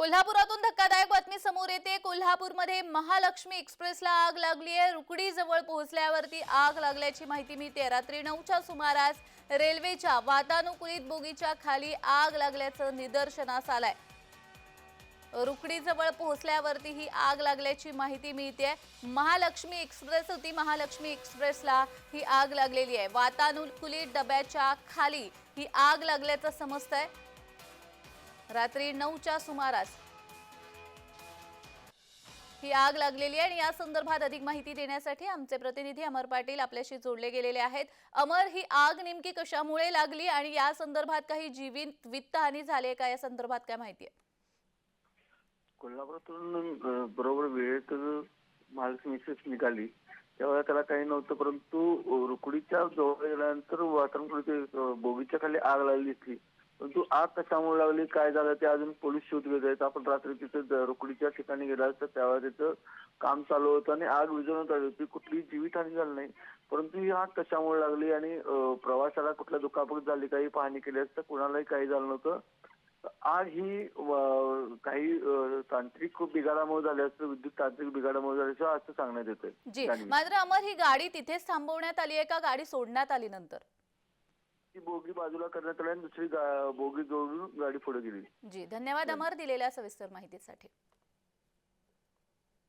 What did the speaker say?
कोल्हापुरातून धक्कादायक बातमी समोर येते. कोल्हापूरमध्ये महालक्ष्मी एक्सप्रेसला आग लागली आहे. रुकडी जवळ पोहोचल्यावरती आग लागल्याची माहिती मिळते. रात्री नऊच्या सुमारास रेल्वेच्या वातानुकूलित बोगीच्या खाली आग लागल्याचं निदर्शनास आलंय. रुकडीजवळ पोहोचल्यावरती ही आग लागल्याची माहिती मिळते. महालक्ष्मी एक्सप्रेस होती. महालक्ष्मी एक्सप्रेसला ही आग लागलेली आहे. वातानुकूलित डब्याच्या खाली ही आग लागल्याचं समजतंय. रात्री नऊच्या सुमारास ही आग लागलेली आहे आणि या संदर्भात अधिक माहिती देण्यासाठी आमचे प्रतिनिधी अमर पाटील आपल्याशी जोडले गेलेले आहेत. अमर ही आग नेमकी कशामुळे लागली आणि या संदर्भात काही जीवित वित्तहानी झाली का? या संदर्भात काय माहिती आहे? कोल्हापुरातून बरोबर वेळेत महालक्ष्मी एक्सप्रेस निघाली. त्यावेळेला त्याला काही नव्हतं परंतु रुकडीच्या जवळ गेल्यानंतर वातावरण बोगीच्या खाली आग लागली दिसली परंतु आग कशामुळे लागली काय झालं? ते अजून पोलीस शोध घेत आहेत. आपण रात्री तिथे रुकडीच्या ठिकाणी गेला तर त्यावेळेला तिथं काम चालू होतं आणि आग विझवण्यात आली होती. कुठलीही जीवितहानी झाली नाही. परंतु ही आग कशामुळे लागली आणि प्रवाशाला कुठल्या दुखापत झाली? काही पाहणी केली असता? कुणालाही काही झालं नव्हतं. आग ही काही तांत्रिक बिघाडामुळे झाली असतं. विद्युत तांत्रिक बिघाडामुळे झाली असं असं सांगण्यात जाणीव. मात्र अमर ही गाडी तिथेच थांबवण्यात आली आहे का? गाडी सोडण्यात आली नंतर? ती बोगी बाजूला करण्यात आली आणि दुसरी गा- बोगी जोडून गाडी पुढे गेली जी धन्यवाद अमर दिलेल्या सविस्तर माहितीसाठी.